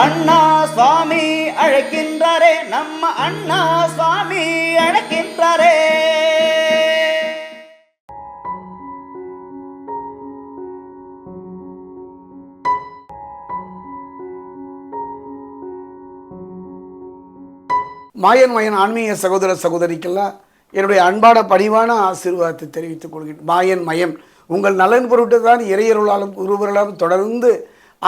அண்ணா சுவாமி அழைக்கின்றாரே நம்ம அண்ணா சுவாமி அழைக்கின்றாரே. மாயன் மயன் ஆன்மீக சகோதர சகோதரிக்கெல்லாம் என்னுடைய அன்பான பணிவான ஆசீர்வாதத்தை தெரிவித்துக் கொள்கிறேன். மாயன் மயன் உங்கள் நலன் பொருட்டு தான் இறையருளாலும் குருவர்களாலும் தொடர்ந்து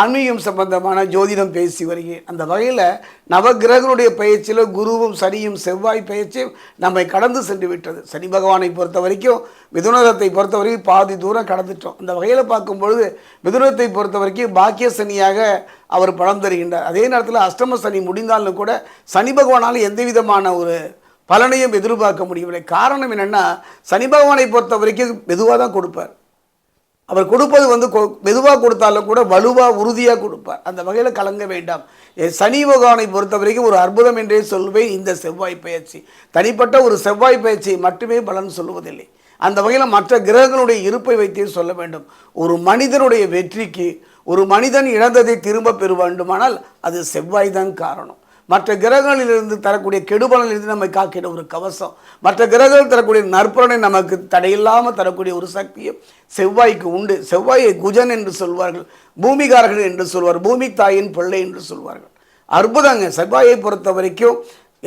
ஆன்மீகம் சம்பந்தமான ஜோதிடம் பேசி வருகிறேன். அந்த வகையில் நவகிரகனுடைய பயிற்சியில் குருவும் சனியும் செவ்வாய் பயிற்சியும் நம்மை கடந்து சென்று விட்டது. சனி பகவானை பொறுத்த வரைக்கும் மிதுனத்தை பொறுத்த வரைக்கும் பாதி தூரம் கடந்துட்டோம். அந்த வகையில் பார்க்கும் பொழுது மிதுனத்தை பொறுத்த வரைக்கும் பாக்கிய சனியாக அவர் பலம் தருகின்றார். அதே நேரத்தில் அஷ்டம சனி முடிந்தாலும் கூட சனி பகவானால் எந்த விதமான ஒரு பலனையும் எதிர்பார்க்க முடியவில்லை. காரணம் என்னென்னா சனி பகவானை பொறுத்த வரைக்கும் மெதுவாக தான் கொடுப்பார். அவர் கொடுப்பது வந்து மெதுவாக கொடுத்தாலும் கூட வலுவாக உறுதியாக கொடுப்பார். அந்த வகையில் கலங்க வேண்டாம். சனி பகவானை பொறுத்த வரைக்கும் ஒரு அற்புதம் என்றே சொல்வேன் இந்த செவ்வாய் பயிற்சி. தனிப்பட்ட ஒரு செவ்வாய் பயிற்சியை மட்டுமே பலன் சொல்லுவதில்லை. அந்த வகையில் மற்ற கிரகங்களுடைய இருப்பை வைத்தே சொல்ல வேண்டும். ஒரு மனிதனுடைய வெற்றிக்கு ஒரு மனிதன் இழந்ததை திரும்ப பெற வேண்டுமானால் அது செவ்வாய் தான் காரணம். மற்ற கிரகங்களிலிருந்து தரக்கூடிய கெடுபலனிலிருந்து நம்மை காக்கிற ஒரு கவசம். மற்ற கிரகங்கள் தரக்கூடிய நற்பலனை நமக்கு தடையில்லாமல் தரக்கூடிய ஒரு சக்தியும் செவ்வாய்க்கு உண்டு. செவ்வாயை குஜன் என்று சொல்வார்கள் பூமிகாரர்கள் என்று சொல்வார் பூமி தாயின் பிள்ளை என்று சொல்வார்கள். அற்புதங்க செவ்வாயை பொறுத்த வரைக்கும்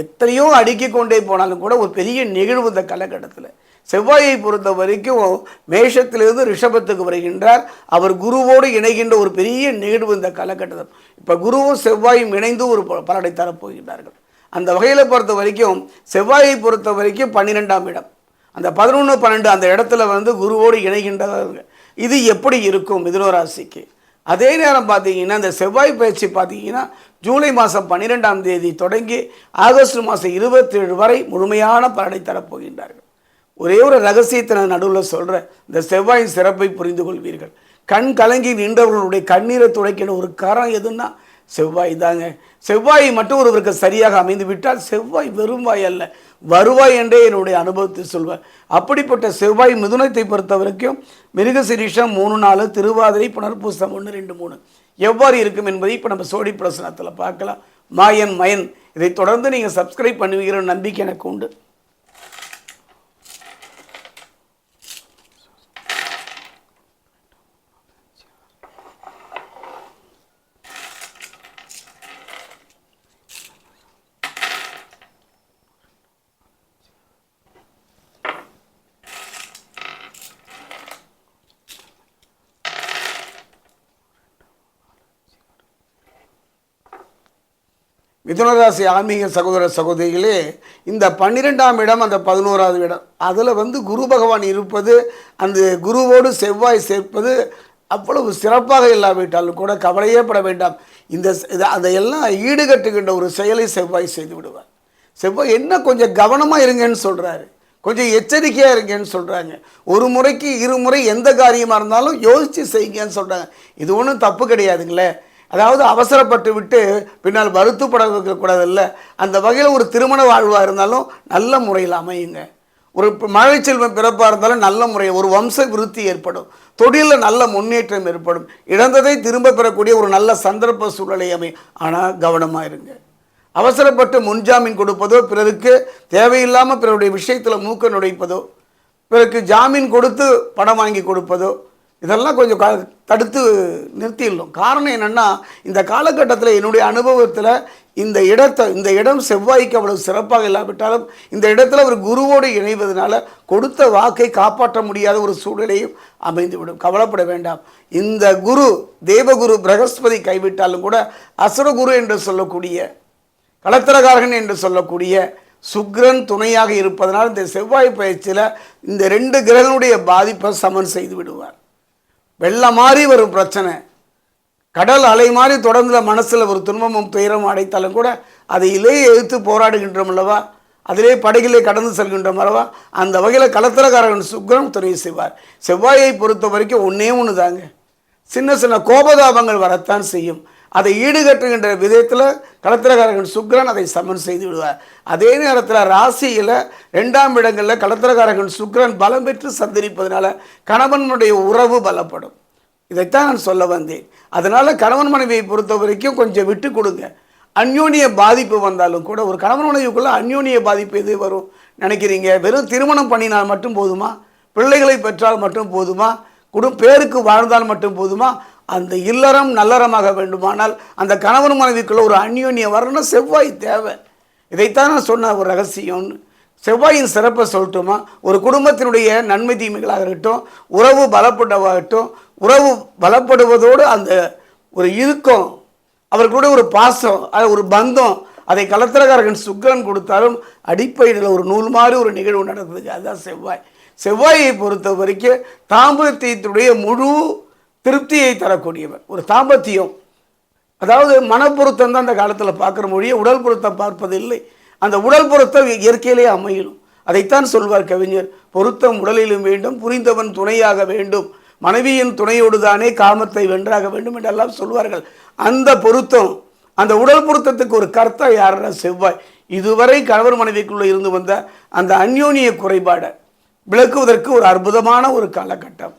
எத்தனையோ அடுக்கிக் கொண்டே போனாலும் கூட ஒரு பெரிய நிகழ்வு இந்த காலகட்டத்தில். செவ்வாயை பொறுத்த வரைக்கும் மேஷத்திலிருந்து ரிஷபத்துக்கு வருகின்றார். அவர் குருவோடு இணைகின்ற ஒரு பெரிய நிகழ்வு இந்த காலகட்டத்தில். இப்போ குருவும் செவ்வாயும் இணைந்து ஒரு ப- பலனை தரப்போகின்றார்கள் அந்த வகையில் பொறுத்த வரைக்கும் செவ்வாயை பொறுத்த வரைக்கும் பன்னிரெண்டாம் இடம். அந்த பதினொன்று பன்னெண்டு அந்த இடத்துல வந்து குருவோடு இணைகின்றார்கள். இது எப்படி இருக்கும் மிதுனராசிக்கு அதே நேரம் பார்த்தீங்கன்னா இந்த செவ்வாய் பயிற்சி பார்த்தீங்கன்னா ஜூலை மாதம் பன்னிரெண்டாம் தேதி தொடங்கி ஆகஸ்ட் மாதம் இருபத்தேழு வரை முழுமையான பலனை தரப்போகின்றார்கள் ஒரே ஒரு ரகசியத்தை நான் நடுவில் சொல்கிறேன் இந்த செவ்வாயின் சிறப்பை புரிந்து கொள்வீர்கள் கண் கலங்கி நின்றவர்களுடைய கண்ணீரை துடைக்கிற ஒரு காரணம் எதுன்னா செவ்வாய் தாங்க. செவ்வாய் மட்டும் ஒருவருக்கு சரியாக அமைந்து விட்டால் செவ்வாய் வெறும்வாய் அல்ல வருவாய் என்றே என்னுடைய அனுபவத்தை சொல்வேன் அப்படிப்பட்ட செவ்வாய் மிதுனத்தை பொறுத்த வரைக்கும் மிருகசிரீஷம் மூணு நாலு திருவாதிரை புனர்பூசம் ஒன்று ரெண்டு மூணு. எவ்வாறு இருக்கும் என்பதை இப்போ நம்ம சோடி பிரசனத்தில் பார்க்கலாம். மாயன் மயன். இதை தொடர்ந்து நீங்கள் சப்ஸ்கிரைப் பண்ணுவீங்கிற நம்பிக்கை எனக்கு உண்டு. மிதுனராசி ஆன்மீக சகோதர சகோதரிகளே இந்த பன்னிரெண்டாம் இடம் அந்த பதினோராவது இடம் அதில் வந்து குரு பகவான் இருப்பது அந்த குருவோடு செவ்வாய் சேர்ப்பது அவ்வளவு சிறப்பாக இல்லாவிட்டாலும் கூட கவலையே பட வேண்டாம். இந்த அதையெல்லாம் ஈடுகட்டுகின்ற ஒரு செயலை செவ்வாய் செய்து விடுவார். செவ்வாய் என்ன கொஞ்சம் கவனமாக இருங்கன்னு சொல்கிறாரு கொஞ்சம் எச்சரிக்கையாக இருங்கன்னு சொல்கிறாங்க ஒரு முறைக்கு இருமுறை எந்த காரியமாக இருந்தாலும் யோசித்து செய்யுங்கன்னு சொல்கிறாங்க இது ஒன்றும் தப்பு கிடையாதுங்களே. அதாவது அவசரப்பட்டு விட்டு பின்னால் வருத்தப்பட வைக்கக்கூடாதுல்ல. அந்த வகையில் ஒரு திருமண வாழ்வாக இருந்தாலும் நல்ல முறையில் அமையுங்க. ஒரு மழை செல்வம் பிறப்பாக இருந்தாலும் நல்ல முறை ஒரு வம்ச விருத்தி ஏற்படும். தொழிலில் நல்ல முன்னேற்றம் ஏற்படும். இழந்ததை திரும்ப பெறக்கூடிய ஒரு நல்ல சந்தர்ப்ப சூழலை அமையும் ஆனால் கவனமாக இருங்க. அவசரப்பட்டு முன்ஜாமீன் கொடுப்பதோ பிறருக்கு தேவையில்லாமல் பிறருடைய விஷயத்தில் மூக்க நுழைப்பதோ பிறருக்கு ஜாமீன் கொடுத்து பணம் வாங்கி கொடுப்பதோ இதெல்லாம் கொஞ்சம் க- தடுத்து நிறுத்திடணும். காரணம் என்னென்னா இந்த காலகட்டத்தில் என்னுடைய அனுபவத்தில் இந்த இடத்தை இந்த இடம் செவ்வாய்க்கு அவ்வளவு சிறப்பாக இல்லாவிட்டாலும் இந்த இடத்துல ஒரு குருவோடு இணைவதனால கொடுத்த வாக்கை காப்பாற்ற முடியாத ஒரு சூழ்நிலையும் அமைந்துவிடும். கவலைப்பட வேண்டாம். இந்த குரு தேவகுரு பிரகஸ்பதி கைவிட்டாலும் கூட அசுரகுரு என்று சொல்லக்கூடிய களத்திரகாரகன் என்று சொல்லக்கூடிய சுக்கிரன் துணையாக இருப்பதனால் இந்த செவ்வாய் பயிற்சியில் இந்த ரெண்டு கிரகனுடைய பாதிப்பை சமன் செய்து விடுவார். வெள்ளம் மாறி வரும் பிரச்சனை. கடல் அலை மாதிரி தொடர்ந்து மனசில் ஒரு துன்பமும் துயரமும் அடைத்தாலும் கூட அதை எழுத்து எதிர்த்து போராடுகின்றோம் அல்லவா? அதிலே படகிலே கடந்து செல்கின்றோம் அல்லவா? அந்த வகையில் கலத்திரக்காரன் சுக்ரம் துணை செய்வார். செவ்வாயை பொறுத்த வரைக்கும் ஒன்றே ஒன்று தாங்க சின்ன சின்ன கோபதாபங்கள் வரத்தான் செய்யும். அதை ஈடுகட்டுகின்ற விதத்தில் கலத்திரகாரகன் சுக்கிரன் அதை சமன் செய்து விடுவார். அதே நேரத்தில் ராசியில் ரெண்டாம் இடங்களில் கலத்திரகாரகன் சுக்கிரன் பலம் பெற்று சந்தரிப்பதனால கணவனுடைய உறவு பலப்படும். இதைத்தான் நான் சொல்ல வந்தேன். அதனால் கணவன் மனைவியை பொறுத்த வரைக்கும் கொஞ்சம் விட்டு கொடுங்க. அந்யோனிய பாதிப்பு வந்தாலும் கூட ஒரு கணவன் மனைவிக்குள்ளே அந்யோனிய பாதிப்பு எது வரும் நினைக்கிறீங்க? வெறும் திருமணம் பண்ணினால் மட்டும் போதுமா? பிள்ளைகளை பெற்றால் மட்டும் போதுமா? குடும் பேருக்கு வாழ்ந்தால் மட்டும் போதுமா? அந்த இல்லறம் நல்லறமாக வேண்டுமானால் அந்த கணவன் மனைவிக்குள்ள ஒரு அந்யோன்யம் வரணும் செவ்வாய் தேவை. இதைத்தான் நான் சொன்ன ஒரு ரகசியம்னு. செவ்வாயின் சிறப்பை சொல்லட்டுமா? ஒரு குடும்பத்தினுடைய நன்மை தீமைகளாக இருக்கட்டும் உறவு பலப்பட்டவாகட்டும் உறவு பலப்படுவதோடு அந்த ஒரு இறுக்கம் அவர்களுடைய ஒரு பாசம் அது ஒரு பந்தம் அதை கலத்திரக்காரகன் சுக்கரன் கொடுத்தாலும் அடிப்படையில் ஒரு நூல் மாதிரி ஒரு நிகழ்வு நடக்குதுங்க அதுதான் செவ்வாய். செவ்வாயை பொறுத்த வரைக்கும் தாம்பரத்தியத்துடைய முழு திருப்தியை தரக்கூடியவர் ஒரு தாம்பத்தியம். அதாவது மனப்பொருத்தம் தான் அந்த காலத்தில் பார்க்குற மொழியை உடல் பொருத்தம் பார்ப்பதில்லை அந்த உடல் பொருத்தம் இயற்கையிலே அமையும் அதைத்தான் சொல்வார் கவிஞர். பொருத்தம் உடலிலும் வேண்டும் புரிந்தவன் துணையாக வேண்டும். மனைவியின் துணையோடு தானே காமத்தை வென்றாக வேண்டும் என்றெல்லாம் சொல்வார்கள். அந்த பொருத்தம் அந்த உடல் பொருத்தத்துக்கு ஒரு கர்த்தா யாரா செவ்வாய். இதுவரை கணவர் மனைவிக்குள்ளே இருந்து வந்த அந்த அந்யோன்ய குறைபாடை விளக்குவதற்கு ஒரு அற்புதமான ஒரு காலகட்டம்.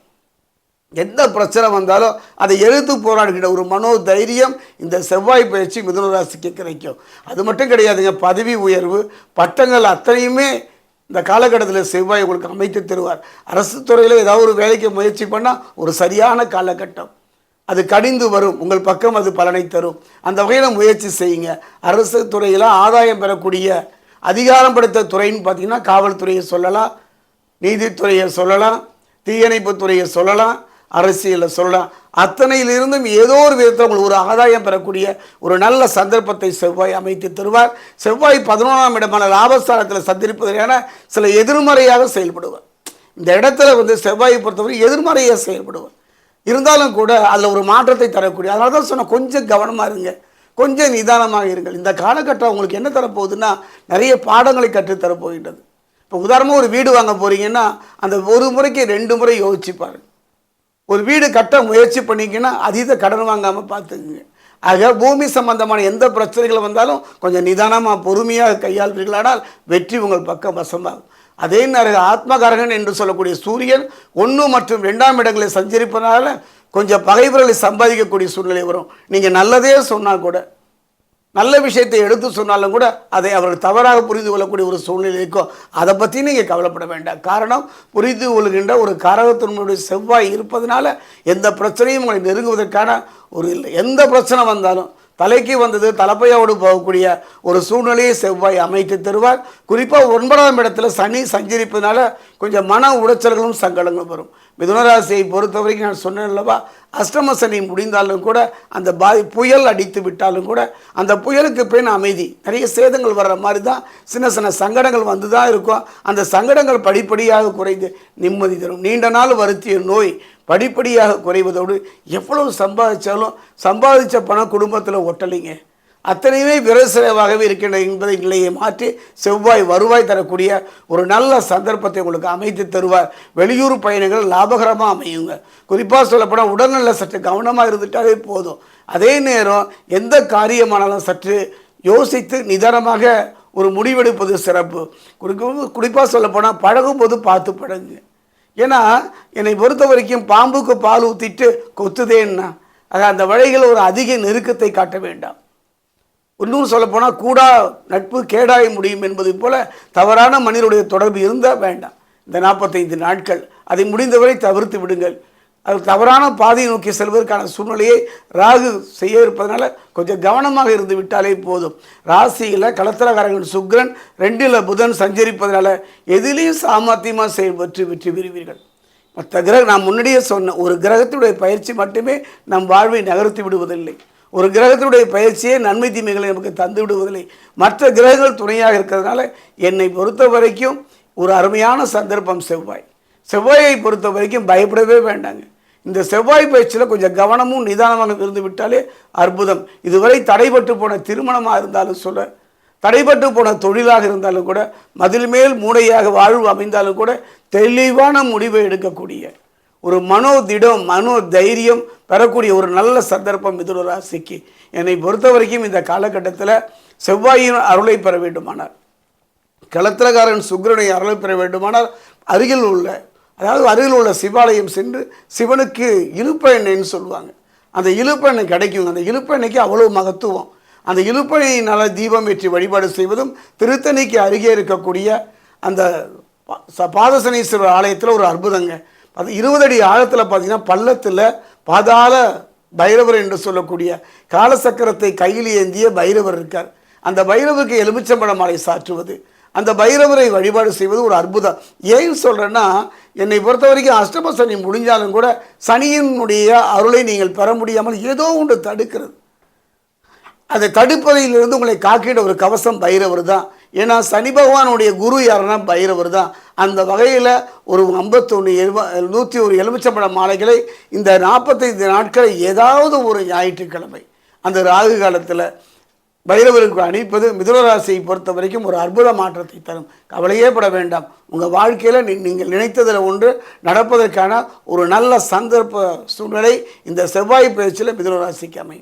எந்த பிரச்சனை வந்தாலும் அதை எழுத்து போராடுகிற ஒரு மனோ தைரியம் இந்த செவ்வாய் பயிற்சி மிதுனராசிக்கு கிடைக்கும். அது மட்டும் கிடையாதுங்க பதவி உயர்வு பட்டங்கள் அத்தனையுமே இந்த காலகட்டத்தில் செவ்வாய் உங்களுக்கு அமைத்து தருவார். அரசு துறையில் ஏதாவது ஒரு வேலைக்கு முயற்சி பண்ணால் ஒரு சரியான காலகட்டம். அது கடிந்து வரும் உங்கள் பக்கம் அது பலனை தரும். அந்த வகையில் முயற்சி செய்யுங்க. அரசு துறையில் ஆதாயம் பெறக்கூடிய அதிகாரம் படுத்த துறைன்னு பார்த்தீங்கன்னா காவல்துறையை சொல்லலாம் நீதித்துறையை சொல்லலாம் தீயணைப்பு துறையை சொல்லலாம் அரசியலில் சொல்லலாம். அத்தனையிலிருந்தும் ஏதோ ஒரு விதத்தில் உங்களுக்கு ஒரு ஆதாயம் பெறக்கூடிய ஒரு நல்ல சந்தர்ப்பத்தை செவ்வாய் அமைத்து தருவார். செவ்வாய் பதினொன்றாம் இடமான லாபஸ்தானத்தில் சந்திருப்பதற்கான சில எதிர்மறையாக செயல்படுவார். இந்த இடத்துல வந்து செவ்வாயை பொறுத்தவரை எதிர்மறையாக செயல்படுவார். இருந்தாலும் கூட அதில் ஒரு மாற்றத்தை தரக்கூடிய அதனால தான் சொன்ன கொஞ்சம் கவனமாக இருங்க. கொஞ்சம் நிதானமாக இருங்கள். இந்த காலகட்டம் உங்களுக்கு என்ன தரப்போகுதுன்னா நிறைய பாடங்களை கற்றுத்தரப்போகின்றது. இப்போ உதாரணமாக ஒரு வீடு வாங்க போகிறீங்கன்னா அந்த ஒரு முறைக்கு ரெண்டு முறை யோசிச்சு பாருங்க. ஒரு வீடு கட்ட முயற்சி பண்ணிங்கன்னா அதீத கடன் வாங்காமல் பார்த்துக்குங்க. ஆக பூமி சம்பந்தமான எந்த பிரச்சனைகள் வந்தாலும் கொஞ்சம் நிதானமாக பொறுமையாக கையாள்வீர்களானால் வெற்றி உங்கள் பக்கம் வசமாகும். அதே நேரம் ஆத்மகரகன் என்று சொல்லக்கூடிய சூரியன் ஒன்று மற்றும் ரெண்டாம் இடங்களை சஞ்சரிப்பதனால கொஞ்சம் பகைவர்களை சம்பாதிக்கக்கூடிய சூழ்நிலை வரும். நீங்கள் நல்லதே சொன்னால் கூட நல்ல விஷயத்தை எடுத்து சொன்னாலும் கூட அதை அவர்கள் தவறாக புரிந்து கொள்ளக்கூடிய ஒரு சூழ்நிலைக்கோ அதை பற்றி நீங்கள் கவலைப்பட வேண்டாம். காரணம் புரிந்து கொள்கின்ற ஒரு காரகத்தினுடைய செவ்வாய் இருப்பதனால எந்த பிரச்சனையும் உங்களை நெருங்குவதற்கான ஒரு இல்லை எந்த பிரச்சனை வந்தாலும் தலைக்கு வந்தது தலைப்பையோடு போகக்கூடிய ஒரு சூழ்நிலையை செவ்வாய் அமைத்து தருவார். குறிப்பாக ஒன்பதாம் இடத்துல சனி சஞ்சரிப்பதனால கொஞ்சம் மன உளைச்சல்களும் சங்கடங்களும் வரும். மிதுனராசியை பொறுத்த வரைக்கும் நான் சொன்னேன் அல்லவா? அஷ்டம சனி முடிந்தாலும் கூட அந்த பாதி புயல் அடித்து விட்டாலும் கூட அந்த புயலுக்கு பின் அமைதி. நிறைய சேதங்கள் வர்ற மாதிரி தான் சின்ன சின்ன சங்கடங்கள் வந்து தான் இருக்கும். அந்த சங்கடங்கள் படிப்படியாக குறைந்து நிம்மதி தரும். நீண்ட நாள் வருத்திய நோய் படிப்படியாக குறைவதோடு எவ்வளவு சம்பாதிச்சாலும் சம்பாதிச்ச பணம் குடும்பத்தில் ஒட்டலைங்க. அத்தனையுமே விரசரவாகவே இருக்கின்ற என்பதை நிலையை மாற்றி செவ்வாய் வருவாய் தரக்கூடிய ஒரு நல்ல சந்தர்ப்பத்தை உங்களுக்கு அமைத்து தருவார். வெளியூர் பயணங்கள் லாபகரமாக அமையுங்க. குறிப்பாக சொல்லப்போனால் உடல்நல சற்று கவனமாக இருந்துட்டாலே போதும். அதே நேரம் எந்த காரியமானாலும் சற்று யோசித்து நிதானமாக ஒரு முடிவெடுப்பது சிறப்பு. குறிப்பாக குறிப்பாக சொல்லப்போனால் பழகும்போது பார்த்து பழகுங்க. ஏன்னா என்னை பொறுத்த வரைக்கும் பாம்புக்கு பால் ஊற்றிட்டு கொத்துதேன்னா ஆக அந்த வழிகள் ஒரு அதிக நெருக்கத்தை காட்ட வேண்டாம். இன்னும் சொல்லப்போனால் கூடா நட்பு கேடாய முடியும் என்பது போல தவறான மனிதனுடைய தொடர்பு இருந்தால் வேண்டாம். இந்த நாற்பத்தைந்து நாட்கள் அதை முடிந்தவரை தவிர்த்து விடுங்கள். அது தவறான பாதையை நோக்கி செல்வதற்கான சூழ்நிலையை ராகு செய்ய இருப்பதனால கொஞ்சம் கவனமாக இருந்து விட்டாலே போதும். ராசியில் களத்திரகாரகன் சுக்ரன் ரெண்டில் புதன் சஞ்சரிப்பதனால எதிலையும் சாமர்த்தியமாக செயல்பற்றி வெற்றி பெறுவீர்கள். மற்ற கிரகம் நான் முன்னாடியே சொன்னேன் ஒரு கிரகத்துடைய பயிற்சி மட்டுமே நம் வாழ்வை நகர்த்தி விடுவதில்லை. ஒரு கிரகத்தினுடைய பயிற்சியே நன்மை தீமைகளை நமக்கு தந்து விடுவதில்லை. மற்ற கிரகங்கள் துணையாக இருக்கிறதுனால என்னை பொறுத்த வரைக்கும் ஒரு அருமையான சந்தர்ப்பம் செவ்வாய். செவ்வாயை பொறுத்த வரைக்கும் பயப்படவே வேண்டாங்க. இந்த செவ்வாய் பயிற்சியில் கொஞ்சம் கவனமும் நிதானமாக இருந்து விட்டாலே அற்புதம். இதுவரை தடைபட்டு போன திருமணமாக இருந்தாலும் சொல்ல தடைபட்டு போன தொழிலாக இருந்தாலும் கூட மதில் மேல் மூடையாக வாழ்வு அமைந்தாலும் கூட தெளிவான முடிவை எடுக்கக்கூடிய ஒரு மனோதிடம் மனோ தைரியம் பெறக்கூடிய ஒரு நல்ல சந்தர்ப்பம் மிதுன ராசிக்கு. என்னை பொறுத்த வரைக்கும் இந்த காலகட்டத்தில் செவ்வாயின் அருளை பெற வேண்டுமானார் களத்திரகாரன் சுக்கிரனை அருளை பெற வேண்டுமானால் அருகில் உள்ள அதாவது அருகில் உள்ள சிவாலயம் சென்று சிவனுக்கு இழுப்ப எண்ணெய்ன்னு சொல்லுவாங்க. அந்த இழுப்ப எண்ணெய் கிடைக்கும் அந்த இழுப்ப எண்ணெய்க்கு அவ்வளோ மகத்துவம். அந்த இழுப்பெண்ணெயினால் தீபம் ஏற்றி வழிபாடு செய்வதும் திருத்தணிக்கு அருகே இருக்கக்கூடிய அந்த பா- பாதசனீஸ்வரர் ஆலயத்தில் ஒரு அற்புதங்க. அது இருபது அடி ஆழத்தில் பார்த்திங்கன்னா பள்ளத்தில் பாதாள பைரவர் என்று சொல்லக்கூடிய காலசக்கரத்தை கையில் ஏந்திய பைரவர் இருக்கார். அந்த பைரவருக்கு எலுமிச்சம்பழ மாலை சாற்றுவது. அந்த பைரவரை வழிபாடு செய்வது ஒரு அற்புதம். ஏன் சொல்கிறேன்னா என்னை பொறுத்த வரைக்கும் அஷ்டம சனி முடிஞ்சாலும் கூட சனியினுடைய அருளை நீங்கள் பெற முடியாமல் ஏதோ ஒன்று தடுக்கிறது. அதை தடுப்பதையிலிருந்து உங்களை காக்கிட ஒரு கவசம் பைரவர் தான். ஏன்னா சனி பகவானுடைய குரு யாருன்னா பைரவர் தான். அந்த வகையில் ஒரு ஐம்பத்தொன்று எழுப நூற்றி ஒரு எலுமிச்சம்பழம் மாலைகளை இந்த நாற்பத்தைந்து நாட்களை ஏதாவது ஒரு ஞாயிற்றுக்கிழமை அந்த ராகு காலத்தில் பைரவருக்கு அணிப்பது மிதுனராசியை பொறுத்த வரைக்கும் ஒரு அற்புத மாற்றத்தை தரும். கவலையே பட வேண்டாம். உங்கள் வாழ்க்கையில் நீங்கள் நினைத்ததில் ஒன்று நடப்பதற்கான ஒரு நல்ல சந்தர்ப்ப சூழ்நிலை இந்த செவ்வாய் பயிற்சியில் மிதுனராசிக்கு அமையும்.